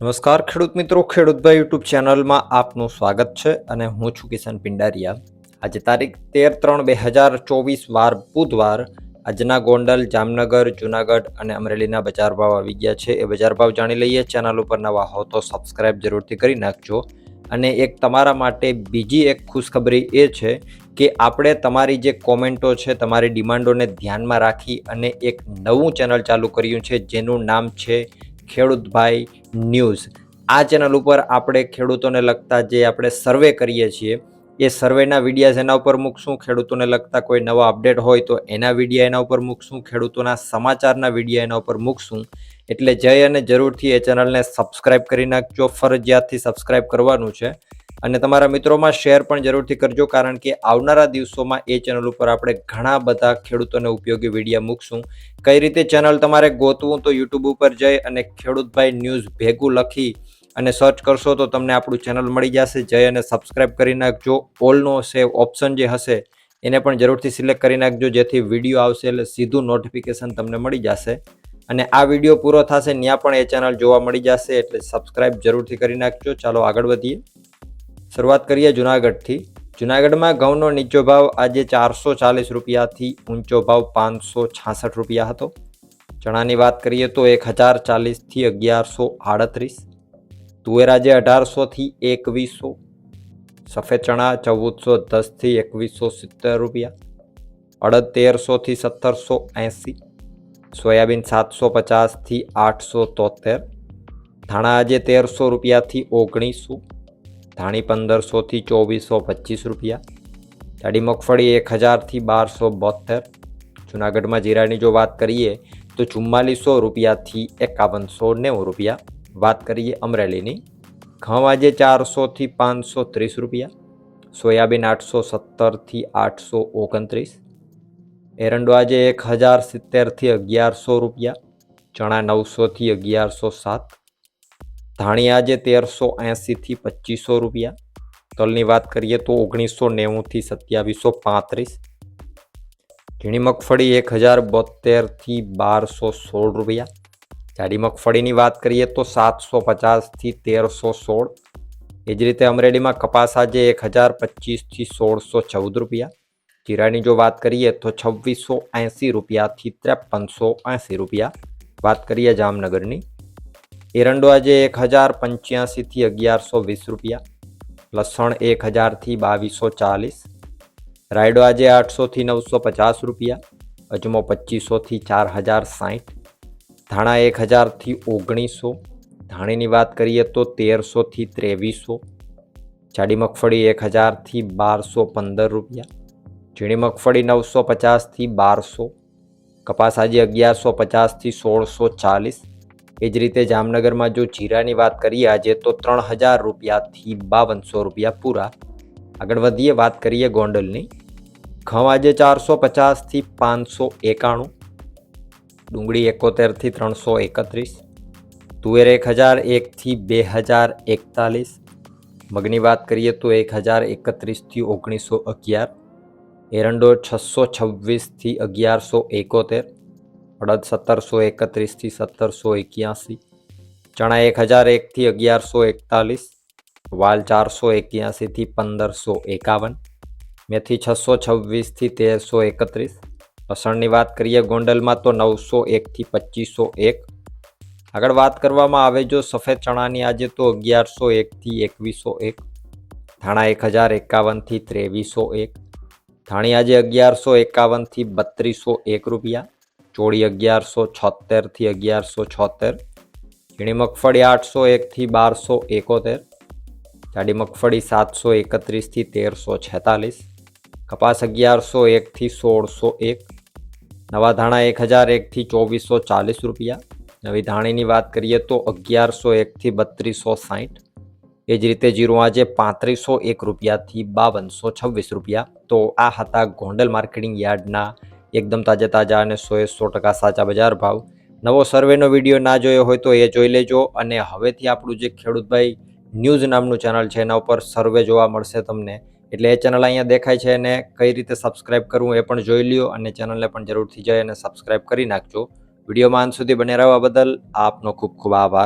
નમસ્કાર, ખેડૂત મિત્રો. ખેડૂતભાઈ યુટ્યુબ ચેનલમાં આપનું સ્વાગત છે અને હું છું કિશન પિંડારિયા. આજે તારીખ તેર ત્રણ બે હજાર ચોવીસ વાર બુધવાર આજના ગોંડલ, જામનગર, જુનાગઢ અને અમરેલીના બજાર ભાવ આવી ગયા છે. એ બજાર ભાવ જાણી લઈએ. ચેનલ ઉપર નવા હો તો સબસ્ક્રાઈબ જરૂરથી કરી નાખજો. અને એક તમારા માટે બીજી એક ખુશખબરી એ છે કે આપણે તમારી જે કોમેન્ટો છે, તમારી ડિમાન્ડોને ધ્યાનમાં રાખી અને એક નવું ચેનલ ચાલુ કર્યું છે, જેનું નામ છે ખેડૂતભાઈ ન્યૂઝ. આ ચેનલ ઉપર આપણે ખેડૂતોને લગતા જે આપણે સર્વે કરીએ છીએ, એ સર્વેના વિડીયાઝ એના ઉપર મૂકશું. ખેડૂતોને લગતા કોઈ નવા અપડેટ હોય તો એના વિડીયા એના ઉપર મૂકશું. ખેડૂતોના સમાચારના વિડીયા એના ઉપર મૂકશું. એટલે જય અને જરૂરથી એ ચેનલને સબસ્ક્રાઇબ કરી નાખજો. ફરજિયાતથી સબસ્ક્રાઇબ કરવાનું છે. અને તમારા મિત્રોમાં શેર પણ જરૂરથી કરજો, કારણ કે આવનારા દિવસોમાં એ ચેનલ ઉપર આપણે ઘણા બધા ખેડૂતોને ઉપયોગી વિડીયા મૂકશું. કઈ રીતે ચેનલ તમારે ગોતવું તો યુટ્યુબ ઉપર જઈ અને ખેડૂતભાઈ ન્યૂઝ ભેગું લખી અને સર્ચ કરશો તો તમને આપણું ચેનલ મળી જશે. જઈ અને સબસ્ક્રાઇબ કરી નાખજો. ઓલનો સેવ ઓપ્શન જે હશે, એને પણ જરૂરથી સિલેક્ટ કરી નાખજો, જેથી વીડિયો આવશે એટલે સીધું નોટિફિકેશન તમને મળી જશે. અને આ વીડિયો પૂરો થશે ત્યાં પણ એ ચેનલ જોવા મળી જશે એટલે સબસ્ક્રાઇબ જરૂરથી કરી નાખજો. ચાલો આગળ વધીએ. શરૂઆત કરીએ જુનાગઢથી. જુનાગઢમાં ઘઉંનો નીચો ભાવ આજે ચારસો ચાલીસ રૂપિયાથી ઊંચો ભાવ પાંચસો છાસઠ રૂપિયા હતો. ચણાની વાત કરીએ તો એક હજાર ચાલીસથી અગિયારસો આડત્રીસ. તુવેર આજે અઢારસોથી એકવીસો. સફેદ ચણા ચૌદસો દસથી એકવીસો સિત્તેર રૂપિયા. અડદ તેરસોથી સત્તરસો એંસી. સોયાબીન સાતસો પચાસથી આઠસો તોતેર. ધાણા આજે તેરસો રૂપિયાથી ઓગણીસો. ધાણી પંદરસોથી ચોવીસો પચીસ રૂપિયા. દાડી મગફળી એક હજારથી બારસો બોતેર જુનાગઢમાં જીરાની જો વાત કરીએ, તો ચુમ્માલીસો રૂપિયાથી એકાવનસો નેવું રૂપિયા. વાત કરીએ અમરેલીની, ઘઉં આજે ચારસોથી પાંચસો ત્રીસ રૂપિયા. સોયાબીન આઠસો સત્તરથી આઠસો ઓગણત્રીસ. એરંડો આજે એક હજાર સિત્તેરથી અગિયારસો રૂપિયા. ચણા નવસોથી અગિયારસો સાત. ધાણી આજે તેરસો એંસીથી પચીસો રૂપિયા. તલની વાત કરીએ તો ઓગણીસો નેવુંથી સત્યાવીસો પાંત્રીસ. ઝીણી મગફળી એક હજાર બોતેરથી બારસો સોળ રૂપિયા. જાડી મગફળીની વાત કરીએ તો સાતસો પચાસથી તેરસો સોળ. એ જ રીતે અમરેલીમાં કપાસ આજે એક હજાર પચીસથી સોળસો ચૌદ રૂપિયા. જીરાની જો વાત કરીએ તો છવ્વીસો એંસી રૂપિયાથી ત્રેપનસો એંસી રૂપિયા. વાત કરીએ જામનગરની. એરંડો આજે એક હજાર પંચ્યાસીથી અગિયારસો વીસ રૂપિયા. લસણ એક હજારથી બાવીસો ચાલીસ. રાયડો આજે આઠસોથી નવસો પચાસ રૂપિયા. અજમો પચીસોથી ચાર હજાર સાઠ ધાણા એક હજારથી ઓગણીસો. ધાણીની વાત કરીએ તો તેરસોથી ત્રેવીસો. જાડી મગફળી એક હજારથી બારસો પંદર રૂપિયા. ઝીણી મગફળી નવસો પચાસથી બારસો. કપાસ આજે અગિયારસો પચાસથી સોળસો ચાલીસ. એ જ રીતે જામનગરમાં જો જીરાની વાત કરીએ, આજે તો ત્રણ હજાર રૂપિયાથી બાવનસો રૂપિયા પૂરા. આગળ વધીએ, વાત કરીએ ગોંડલની. ઘઉં આજે ચારસો પચાસથી પાંચસો એકાણું. ડુંગળી એકોતેરથી ત્રણસો એકત્રીસ. તુવેર એક હજાર એકથી બે હજાર એકતાલીસ. મગની વાત કરીએ તો એક હજાર એકત્રીસથી ઓગણીસો અગિયાર. એરંડો છસો છવ્વીસથી અગિયારસો એકોતેર. અડદ સત્તરસો એકત્રીસથી સત્તરસો એક્યાસી, ચણા એક હજાર એકથી અગિયારસો એકતાલીસ, વાલ ચારસો એક્યાસીથી પંદરસો એકાવન, મેથી છસો છવ્વીસથી તેરસો એકત્રીસ, લસણની વાત કરીએ ગોંડલમાં તો નવસો એકથી પચીસો એક. આગળ વાત કરવામાં આવે જો સફેદ ચણાની આજે તો અગિયારસો એકથી એકવીસો એક, ધાણા એક હજાર એકાવનથી ત્રેવીસો એક, ધાણી આજે અગિયારસો એકાવનથી બત્રીસો એક રૂપિયા ચોળી અગિયારસો છોતેરથી અગિયારસો છોતેર. ઝીણી મગફળી આઠસો એકથી બારસો એકોતેર. જાડી મગફળી સાતસો એકત્રીસથી તેરસો છેતાલીસ. કપાસ અગિયારસો એકથી સોળસો એક. નવા ધાણા એક હજાર એકથી ચોવીસો ચાલીસ રૂપિયા. નવી ધાણીની વાત કરીએ તો અગિયારસો એકથી બત્રીસો સાઠ એ જ રીતે જીરું આજે પાંત્રીસો એક રૂપિયાથી બાવનસો છવ્વીસ રૂપિયા. તો આ હતા ગોંડલ માર્કેટિંગ યાર્ડના એકદમ તાજા તાજા અને સોએ સો ટકા સાચા બજાર ભાવ. નવો સર્વેનો વીડિયો ના જોયો હોય તો એ જોઈ લેજો અને હવેથી આપણું જે ખેડૂતભાઈ ન્યૂઝ નામનું ચેનલ છે એના ઉપર સર્વે જોવા મળશે તમને. એટલે એ ચેનલ અહીંયા દેખાય છે અને કઈ રીતે સબસ્ક્રાઇબ કરવું એ પણ જોઈ લ્યો અને ચેનલને પણ જરૂરથી જઈ અને સબસ્ક્રાઇબ કરી નાખજો. વિડીયોમાં અંત સુધી બને રહેવા બદલ આપનો ખૂબ ખૂબ આભાર.